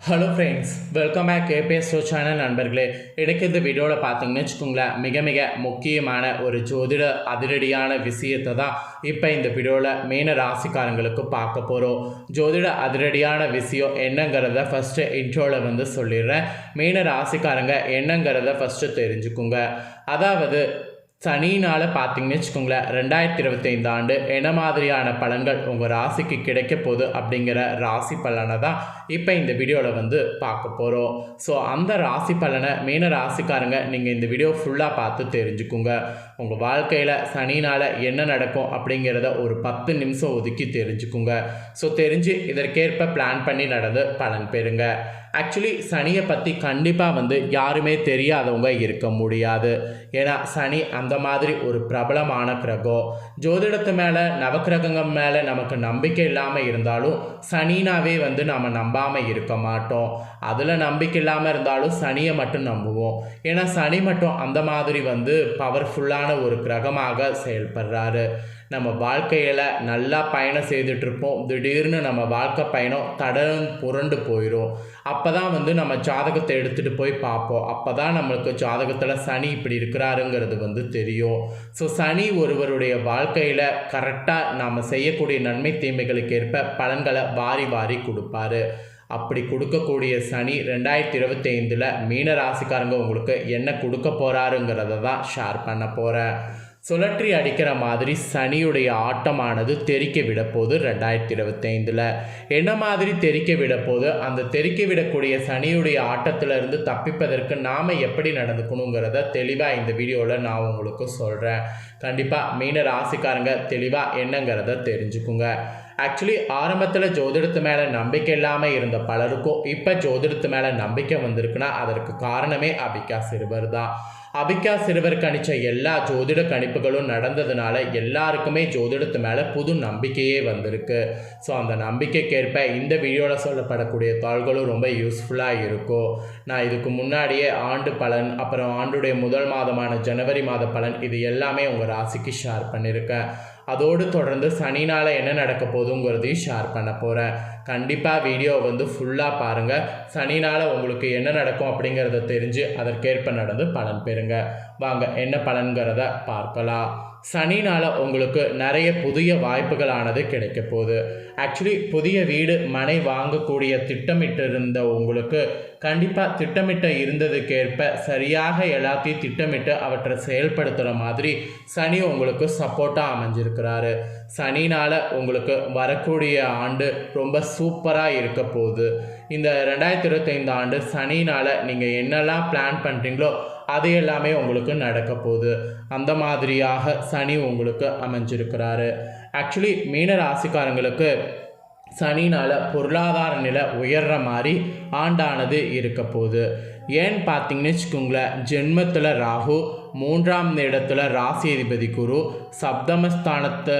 Hello friends welcome back KPS show channel நண்பர்களே. எனக்கு இந்த வீடியோவில் பார்த்தீங்கன்னு வச்சுக்கோங்களேன் மிக மிக முக்கியமான ஒரு ஜோதிட அதிரடியான விஷயத்தை தான் இப்போ இந்த வீடியோவில் மீன ராசிக்காரங்களுக்கு பார்க்க போகிறோம் ஜோதிட அதிரடியான விஷயம் என்னங்கிறத ஃபஸ்ட்டு இன்ட்ரோவில் வந்து சொல்லிடுறேன். மீன ராசிக்காரங்க என்னங்கிறத ஃபஸ்ட்டு தெரிஞ்சுக்குங்க. அதாவது சனினால் பார்த்தீங்கன்னு வச்சுக்கோங்களேன் ரெண்டாயிரத்தி இருபத்தைந்து ஆண்டு என்ன மாதிரியான பலன்கள் உங்கள் ராசிக்கு கிடைக்க போகுது அப்படிங்கிற ராசி பலனை தான் இப்போ இந்த வீடியோவில் வந்து பார்க்க போகிறோம் ஸோ அந்த ராசி பலனை மீன ராசிக்காரங்க நீங்கள் இந்த வீடியோ ஃபுல்லாக பார்த்து தெரிஞ்சுக்குங்க. உங்கள் வாழ்க்கையில் சனினால் என்ன நடக்கும் அப்படிங்கிறத ஒரு பத்து நிமிஷம் ஒதுக்கி தெரிஞ்சுக்குங்க. ஸோ தெரிஞ்சு இதற்கேற்ப பிளான் பண்ணி நடந்து பலன் பெறுங்க. ஆக்சுவலி சனியை பற்றி கண்டிப்பாக வந்து யாருமே தெரியாதவங்க இருக்க முடியாது. ஏன்னா சனி அந்த மாதிரி ஒரு பிரபலமான கிரகம் ஜோதிடத்து மேலே நவக்கிரகங்கள் மேலே நமக்கு நம்பிக்கை இல்லாமல் இருந்தாலும் சனினாவே வந்து நாம் நம்பாமல் இருக்க மாட்டோம். அதில் நம்பிக்கை இல்லாமல் இருந்தாலும் சனியை மட்டும் நம்புவோம். ஏன்னா சனி மட்டும் அந்த மாதிரி வந்து பவர்ஃபுல்லான ஒரு கிரகமாக செயல்படுறாரு. நம்ம வாழ்க்கையில் நல்லா பயணம் செய்துட்ருப்போம் திடீர்னு நம்ம வாழ்க்கை பயணம் தடம் புரண்டு போயிடும் அப்போ தான் வந்து நம்ம ஜாதகத்தை எடுத்துகிட்டு போய் பார்ப்போம். அப்போ தான் நம்மளுக்கு ஜாதகத்தில் சனி இப்படி இருக்கிறாருங்கிறது வந்து தெரியும். ஸோ சனி ஒருவருடைய வாழ்க்கையில் கரெக்டாக நாம் செய்யக்கூடிய நன்மை தீமைகளுக்கு ஏற்ப பலன்களை வாரி வாரி கொடுப்பாரு. அப்படி கொடுக்கக்கூடிய சனி ரெண்டாயிரத்தி இருபத்தி ஐந்தில் மீன ராசிக்காரங்க உங்களுக்கு என்ன கொடுக்க போகிறாருங்கிறத தான் ஷேர் பண்ண போகிறேன் சுழற்றி அடிக்கிற மாதிரி சனியுடைய ஆட்டமானது தெறிக்க விட போது ரெண்டாயிரத்தி இருபத்தைந்தில். என்ன மாதிரி தெறிக்க விட போது? அந்த தெறிக்க விடக்கூடிய சனியுடைய ஆட்டத்திலிருந்து தப்பிப்பதற்கு நாம் எப்படி நடந்துக்கணுங்கிறத தெளிவாக இந்த வீடியோவில் நான் உங்களுக்கு சொல்கிறேன் கண்டிப்பாக மீன ராசிக்காரங்க தெளிவாக என்னங்கிறத தெரிஞ்சுக்குங்க. ஆக்சுவலி ஆரம்பத்தில் ஜோதிடத்து மேலே நம்பிக்கை இல்லாமல் இருந்த பலருக்கும் இப்போ ஜோதிடத்து மேலே நம்பிக்கை வந்திருக்குன்னா அதற்கு காரணமே அபிகா சிறுவர் தான் அபிகா சிறுவர் கணிச்ச எல்லா ஜோதிட கணிப்புகளும் நடந்ததுனால எல்லாருக்குமே ஜோதிடத்து மேலே புது நம்பிக்கையே வந்திருக்கு. ஸோ அந்த நம்பிக்கைக்கேற்ப இந்த வீடியோவில் சொல்லப்படக்கூடிய தாள்களும் ரொம்ப யூஸ்ஃபுல்லாக இருக்கும். நான் இதுக்கு முன்னாடியே ஆண்டு பலன் அப்புறம் ஆண்டுடைய முதல் மாதமான ஜனவரி மாத பலன் இது எல்லாமே உங்கள் ராசிக்கு ஷேர் பண்ணியிருக்கேன் அதோடு தொடர்ந்து சனினால் என்ன நடக்க போகுதுங்கிறதையும் ஷேர் பண்ண போகிறேன் கண்டிப்பாக வீடியோ வந்து ஃபுல்லாக பாருங்கள் சனினால் உங்களுக்கு என்ன நடக்கும் அப்படிங்கிறத தெரிஞ்சு அதற்கேற்ப நடந்து பலன் பெறுங்க. வாங்க என்ன பலன்கிறத பார்க்கலாம். சனினால் உங்களுக்கு நிறைய புதிய வாய்ப்புகளானது கிடைக்க போகுது. ஆக்சுவலி புதிய வீடு மனை வாங்கக்கூடிய திட்டமிட்டிருந்த உங்களுக்கு கண்டிப்பாக திட்டமிட்ட இருந்ததுக்கேற்ப சரியாக எல்லாத்தையும் திட்டமிட்டு அவற்றை செயல்படுத்துகிற மாதிரி சனி உங்களுக்கு சப்போர்ட்டாக அமைஞ்சிருக்கிறாரு. சனினால் உங்களுக்கு வரக்கூடிய ஆண்டு ரொம்ப சூப்பராக இருக்க போகுது. இந்த ரெண்டாயிரத்தி இருபத்தைந்து ஆண்டு சனினால் நீங்கள் என்னெல்லாம் பிளான் பண்ணுறீங்களோ அது எல்லாமே உங்களுக்கு நடக்க போகுது. அந்த மாதிரியாக சனி உங்களுக்கு அமைஞ்சிருக்கிறாரு. ஆக்சுவலி மீன ராசிக்காரங்களுக்கு சனினால் பொருளாதார நிலை உயர்ற மாதிரி ஆண்டானது இருக்க போகுது. ஏன்னு பார்த்தீங்கன்னு வச்சுக்கோங்களேன் ஜென்மத்தில் ராகு மூன்றாம் இடத்துல ராசி அதிபதி குரு சப்தமஸ்தானத்தை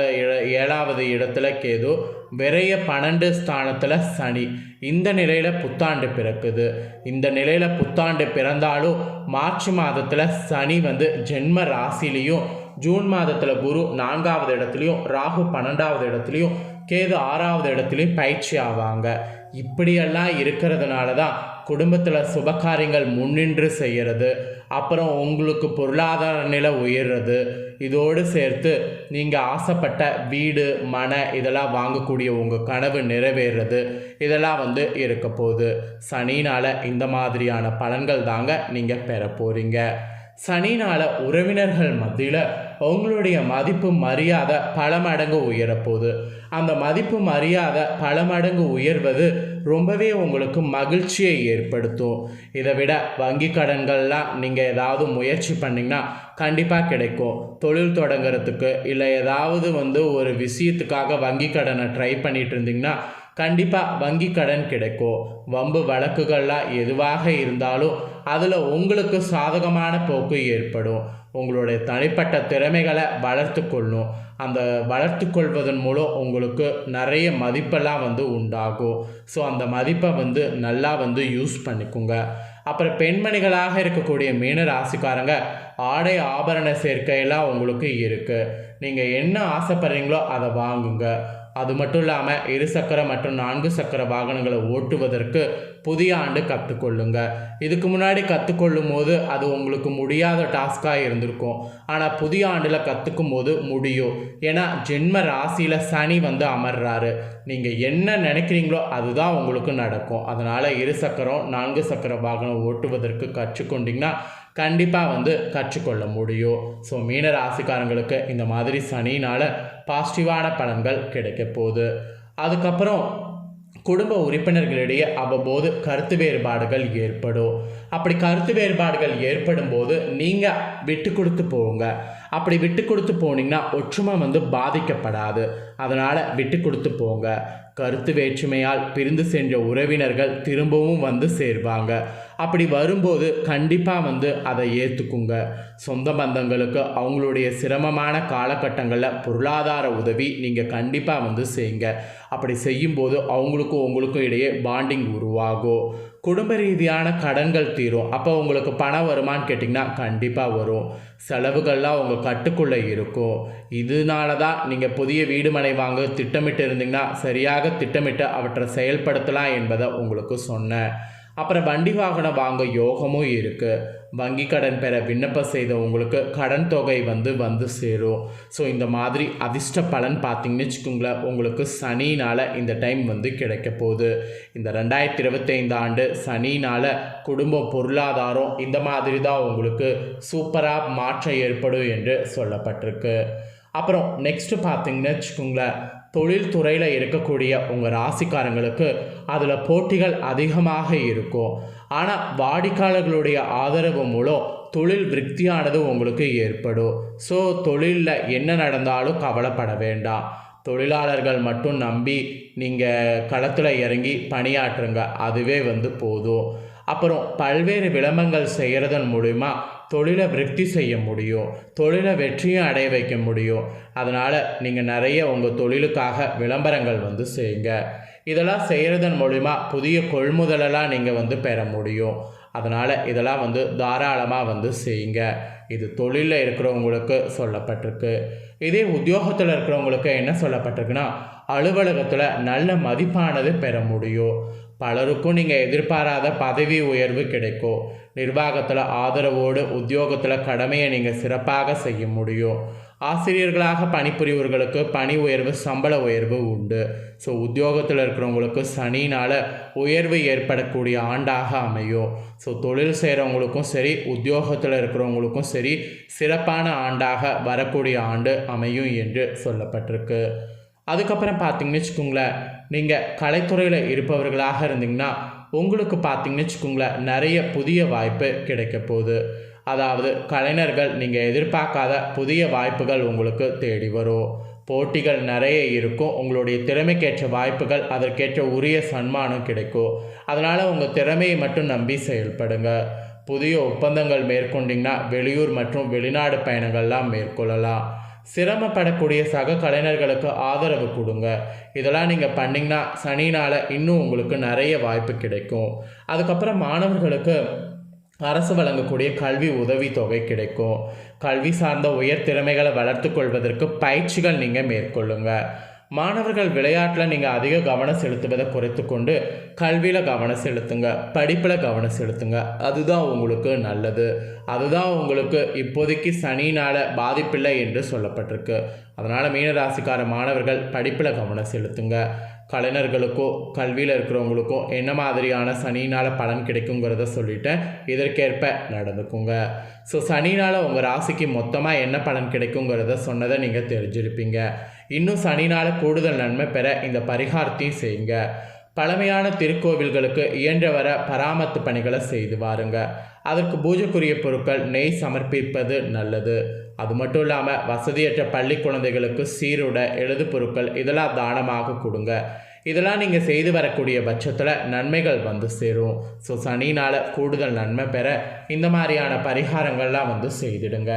ஏழாவது இடத்துல கேது விரைய பன்னெண்டு ஸ்தானத்தில் சனி. இந்த நிலையில் புத்தாண்டு பிறக்குது. இந்த நிலையில் புத்தாண்டு பிறந்தாலும் மார்ச் மாதத்தில் சனி வந்து ஜென்ம ராசிலையும் ஜூன் மாதத்தில் குரு நான்காவது இடத்துலையும் ராகு பன்னெண்டாவது இடத்துலையும் கேது ஆறாவது இடத்துலையும் பயிற்சி ஆவாங்க. இப்படியெல்லாம் இருக்கிறதுனால தான் குடும்பத்தில் சுபகாரியங்கள் முன்னின்று செய்கிறது அப்புறம் உங்களுக்கு பொருளாதார நிலை உயர்றது. இதோடு சேர்த்து நீங்கள் ஆசைப்பட்ட வீடு மனை இதெல்லாம் வாங்கக்கூடிய உங்கள் கனவு நிறைவேறது இதெல்லாம் வந்து இருக்க போகுது. சனினால் இந்த மாதிரியான பலன்கள் தாங்க நீங்கள் பெற போகிறீங்க சனினால் உறவினர்கள் மத்தியில் உங்களுடைய மதிப்பு மரியாதை பல மடங்கு உயரப்போகுது. அந்த மதிப்பு மரியாதை பல மடங்கு உயர்வது ரொம்பவே உங்களுக்கு மகிழ்ச்சியை ஏற்படுத்தும். இதை விட வங்கி கடன்கள்லாம் நீங்கள் ஏதாவது முயற்சி பண்ணிங்கன்னா கண்டிப்பாக கிடைக்கும். தொழில் தொடங்குறதுக்கு இல்லை ஏதாவது வந்து ஒரு விஷயத்துக்காக வங்கி கடனை ட்ரை பண்ணிட்டு இருந்தீங்கன்னா கண்டிப்பாக வங்கி கடன் கிடைக்கும். வம்பு வழக்குகள்லாம் எதுவாக இருந்தாலும் அதில் உங்களுக்கு சாதகமான போக்கு ஏற்படும். உங்களுடைய தனிப்பட்ட திறமைகளை வளர்த்து கொள்ளும். அந்த வளர்த்து கொள்வதன் மூலம் உங்களுக்கு நிறைய மதிப்பெல்லாம் வந்து உண்டாகும். ஸோ அந்த மதிப்பை வந்து நல்லா வந்து யூஸ் பண்ணிக்கோங்க. அப்புறம் பெண்மணிகளாக இருக்கக்கூடிய மீன ராசிக்காரங்க ஆடை ஆபரண சேர்க்கையெல்லாம் உங்களுக்கு இருக்குது நீங்கள் என்ன ஆசைப்படுறீங்களோ அதை வாங்குங்க. அது மட்டும் இல்லாமல் இருசக்கர மற்றும் நான்கு சக்கர வாகனங்களை ஓட்டுவதற்கு புதிய ஆண்டு கற்றுக்கொள்ளுங்க. இதுக்கு முன்னாடி கற்றுக்கொள்ளும் போது அது உங்களுக்கு முடியாத டாஸ்காக இருந்திருக்கும். ஆனால் புதிய ஆண்டில் கற்றுக்கும் போது முடியும். ஏன்னா ஜென்ம ராசியில் சனி வந்து அமர்றாரு. நீங்கள் என்ன நினைக்கிறீங்களோ அதுதான் உங்களுக்கு நடக்கும். அதனால் இரு சக்கரம் நான்கு சக்கர வாகனம் ஓட்டுவதற்கு கற்றுக்கொண்டிங்கன்னா கண்டிப்பாக வந்து கற்றுக்கொள்ள முடியும். ஸோ மீன ராசிக்காரங்களுக்கு இந்த மாதிரி சனினால் பாசிட்டிவான பலன்கள் கிடைக்க போகுது. அதுக்கப்புறம் குடும்ப உறுப்பினர்களிடையே அவ்வப்போது கருத்து வேறுபாடுகள் ஏற்படும். அப்படி கருத்து வேறுபாடுகள் ஏற்படும் போது நீங்கள் விட்டு கொடுத்து போங்க. அப்படி விட்டு கொடுத்து போனீங்கன்னா ஒற்றுமை வந்து பாதிக்கப்படாது. அதனால் விட்டு கொடுத்து போங்க. கருத்து வேற்றுமையால் பிரிந்து சென்ற உறவினர்கள் திரும்பவும் வந்து சேர்வாங்க. அப்படி வரும்போது கண்டிப்பாக வந்து அதை ஏற்றுக்குங்க சொந்த பந்தங்களுக்கு அவங்களுடைய சிரமமான காலகட்டங்களில் பொருளாதார உதவி நீங்கள் கண்டிப்பாக வந்து செய்யுங்க. அப்படி செய்யும்போது அவங்களுக்கும் உங்களுக்கும் இடையே பாண்டிங் உருவாகும். குடும்ப ரீதியான கடன்கள் தீரும். அப்போ உங்களுக்கு பணம் வருமான்னு கேட்டிங்கன்னா கண்டிப்பாக வரும். செலவுகள்லாம் உங்கள் கட்டுக்குள்ளே இருக்கும். இதனால தான் நீங்கள் புதிய வீடு மனை வாங்க திட்டமிட்டு இருந்தீங்கன்னா சரியாக திட்டமிட்டு அவற்றை செயல்படுத்தலாம் என்பதை உங்களுக்கு சொன்னேன். அப்புறம் வண்டி வாகனம் வாங்க யோகமும் இருக்குது வங்கி கடன் பெற விண்ணப்பம் செய்த உங்களுக்கு கடன் தொகை வந்து வந்து சேரும். ஸோ இந்த மாதிரி அதிர்ஷ்ட பலன் பார்த்தீங்கன்னு வச்சுக்கோங்களேன் உங்களுக்கு சனினால் இந்த டைம் வந்து கிடைக்க போகுது. இந்த ரெண்டாயிரத்தி இருபத்தைந்து ஆண்டு சனினால் குடும்ப பொருளாதாரம் இந்த மாதிரி தான் உங்களுக்கு சூப்பராக மாற்றம் ஏற்படும் என்று சொல்லப்பட்டிருக்கு. அப்புறம் நெக்ஸ்ட்டு பார்த்தீங்கன்னு வச்சுக்கோங்களேன் தொழில்துறையில் இருக்கக்கூடிய உங்கள் ராசிக்காரங்களுக்கு அதில் போட்டிகள் அதிகமாக இருக்கும். ஆனால் வாடிக்கையாளர்களுடைய ஆதரவு மூலம் தொழில் விருத்தியானது உங்களுக்கு ஏற்படும். ஸோ தொழிலில் என்ன நடந்தாலும் கவலைப்பட வேண்டாம். தொழிலாளர்கள் மட்டும் நம்பி நீங்கள் களத்தில் இறங்கி பணியாற்றுங்க. அதுவே வந்து போதும். அப்புறம் பல்வேறு விளம்பரங்கள் செய்கிறதன் மூலிமா தொழிலை விருத்தி செய்ய முடியும் தொழிலை வெற்றியும் அடைய வைக்க முடியும். அதனால் நீங்கள் நிறைய உங்கள் தொழிலுக்காக விளம்பரங்கள் வந்து செய்யுங்க. இதெல்லாம் செய்கிறதன் மூலிமா புதிய கொள்முதலெல்லாம் நீங்கள் வந்து பெற முடியும். அதனால் இதெல்லாம் வந்து தாராளமாக வந்து செய்யுங்க. இது தொழிலில் இருக்கிறவங்களுக்கு சொல்லப்பட்டிருக்கு. இதே உத்தியோகத்தில் இருக்கிறவங்களுக்கு என்ன சொல்லப்பட்டிருக்குன்னா அலுவலகத்தில் நல்ல மதிப்பானது பெற முடியும். பலருக்கும் நீங்கள் எதிர்பாராத பதவி உயர்வு கிடைக்கும். நிர்வாகத்தில் ஆதரவோடு உத்தியோகத்தில் கடமையை நீங்கள் சிறப்பாக செய்ய முடியும். ஆசிரியர்களாக பணிபுரிவர்களுக்கு பணி உயர்வு சம்பள உயர்வு உண்டு. ஸோ உத்தியோகத்தில் இருக்கிறவங்களுக்கு சனினால் உயர்வு ஏற்படக்கூடிய ஆண்டாக அமையும். ஸோ தொழில் செய்கிறவங்களுக்கும் சரி உத்தியோகத்தில் இருக்கிறவங்களுக்கும் சரி சிறப்பான ஆண்டாக வரக்கூடிய ஆண்டு அமையும் என்று சொல்லப்பட்டிருக்கு. அதுக்கப்புறம் பார்த்தீங்கன்னு வச்சுக்கோங்களேன் நீங்கள் கலைத்துறையில் இருப்பவர்களாக இருந்தீங்கன்னா உங்களுக்கு பார்த்தீங்கன்னு வச்சுக்கோங்களேன் நிறைய புதிய வாய்ப்பு கிடைக்க போகுது. அதாவது கலைஞர்கள் நீங்கள் எதிர்பார்க்காத புதிய வாய்ப்புகள் உங்களுக்கு தேடி வரும். போட்டிகள் நிறைய இருக்கும். உங்களுடைய திறமைக்கேற்ற வாய்ப்புகள் அதற்கேற்ற உரிய சன்மானம் கிடைக்கும். அதனால் உங்கள் திறமையை மட்டும் நம்பி செயல்படுங்க. புதிய ஒப்பந்தங்கள் மேற்கொண்டிங்கன்னா வெளியூர் மற்றும் வெளிநாடு பயணங்கள்லாம் மேற்கொள்ளலாம். சிரமப்படக்கூடிய சக கலைஞர்களுக்கு ஆதரவு கொடுங்க. இதெல்லாம் நீங்கள் பண்ணிங்கன்னா சனினால் இன்னும் உங்களுக்கு நிறைய வாய்ப்பு கிடைக்கும். அதுக்கப்புறம் மாணவர்களுக்கு அரசு வழங்கக்கூடிய கல்வி உதவித்தொகை கிடைக்கும். கல்வி சார்ந்த உயர் திறமைகளை வளர்த்து கொள்வதற்கு பயிற்சிகள் நீங்கள் மேற்கொள்ளுங்கள் மாணவர்கள் விளையாட்டில் நீங்கள் அதிக கவனம் செலுத்துவதை குறைத்து கொண்டு கல்வியில் கவனம் செலுத்துங்க படிப்பில் கவனம் செலுத்துங்க. அதுதான் உங்களுக்கு நல்லது. அதுதான் உங்களுக்கு இப்போதைக்கு சனினால் பாதிப்பில்லை என்று சொல்லப்பட்டிருக்கு. அதனால் மீனராசிக்கார மாணவர்கள் படிப்பில் கவனம் செலுத்துங்க. கலைஞர்களுக்கோ கல்வியில் இருக்கிறவங்களுக்கோ என்ன மாதிரியான சனினால் பலன் கிடைக்குங்கிறத சொல்லிவிட்டேன் இதற்கேற்ப நடந்துக்குங்க. ஸோ சனினால் உங்கள் ராசிக்கு மொத்தமாக என்ன பலன் கிடைக்குங்கிறத சொன்னதை நீங்கள் தெரிஞ்சிருப்பீங்க. இன்னும் சனினால் கூடுதல் நன்மை பெற இந்த பரிகாரத்தையும் செய்யுங்க. பழமையான திருக்கோவில்களுக்கு இயன்றவர பராமத்து பணிகளை செய்து வாருங்க. அதற்கு பூஜைக்குரிய பொருட்கள் நெய் சமர்ப்பிப்பது நல்லது. அது மட்டும் இல்லாமல் வசதியற்ற பள்ளி குழந்தைகளுக்கு சீருடை எழுது பொருட்கள் இதெல்லாம் தானமாக கொடுங்க. இதெல்லாம் நீங்கள் செய்து வரக்கூடிய பட்சத்தில் நன்மைகள் வந்து சேரும். ஸோ சனினால் கூடுதல் நன்மை பெற இந்த மாதிரியான பரிகாரங்கள்லாம் வந்து செய்திடுங்க.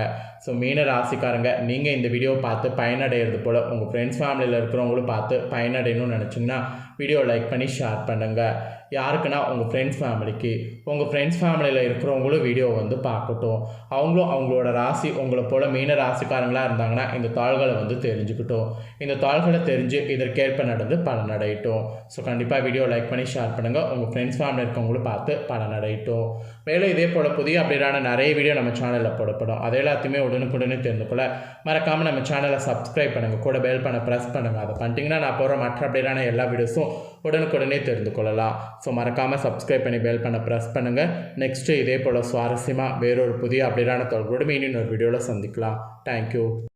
ஸோ மீன ராசிக்காரங்க நீங்கள் இந்த வீடியோ பார்த்து பயனடைகிறது போல் உங்கள் ஃப்ரெண்ட்ஸ் ஃபேமிலியில் இருக்கிறவங்களும் பார்த்து பயனடையணும்னு நினச்சிங்கன்னா வீடியோ லைக் பண்ணி ஷேர் பண்ணுங்கள் யாருக்குன்னா உங்கள் ஃப்ரெண்ட்ஸ் ஃபேமிலிக்கு உங்கள் ஃப்ரெண்ட்ஸ் ஃபேமிலியில் இருக்கிறவங்களும் வீடியோ வந்து பார்க்கட்டும். அவங்களும் அவங்களோட ராசி உங்களை போல் மீன ராசிக்காரங்களாக இருந்தாங்கன்னா இந்த தாள்களை வந்து தெரிஞ்சுக்கிட்டோம். இந்த தாள்களை தெரிஞ்சு இதற்கேற்ப நடந்து பலனடையட்டும். ஸோ கண்டிப்பாக வீடியோ லைக் பண்ணி ஷேர் பண்ணுங்கள் உங்கள் ஃப்ரெண்ட்ஸ் ஃபேமிலி இருக்கவங்களும் பார்த்து பலனடையட்டும். மேலும் இதே போல் புதிய அப்படியான நிறைய வீடியோ நம்ம சேனலில் போடப்படும். அது எல்லாத்தையுமே உடனுக்குடனே தெரிந்து கொள்ள மறக்காமல் நம்ம சேனலை சப்ஸ்கிரைப் பண்ணுங்கள் கூட பெல் பண்ண ப்ரெஸ் பண்ணுங்கள் அதை பண்ணிட்டீங்கன்னா நான் போகிற மற்ற அப்படியான எல்லா வீடியோஸும் உடனுக்குடனே தெரிந்து கொள்ளலாம். ஸோ மறக்காமல் சப்ஸ்கிரைப் பண்ணி பெல் பண்ண ப்ரெஸ் பண்ணுங்கள் நெக்ஸ்ட்டு இதே போல் சுவாரஸ்யமாக வேறொரு புதிய அப்டேட்டான தொடர்போடு மீண்டும் ஒரு வீடியோவில் சந்திக்கலாம். தேங்க்யூ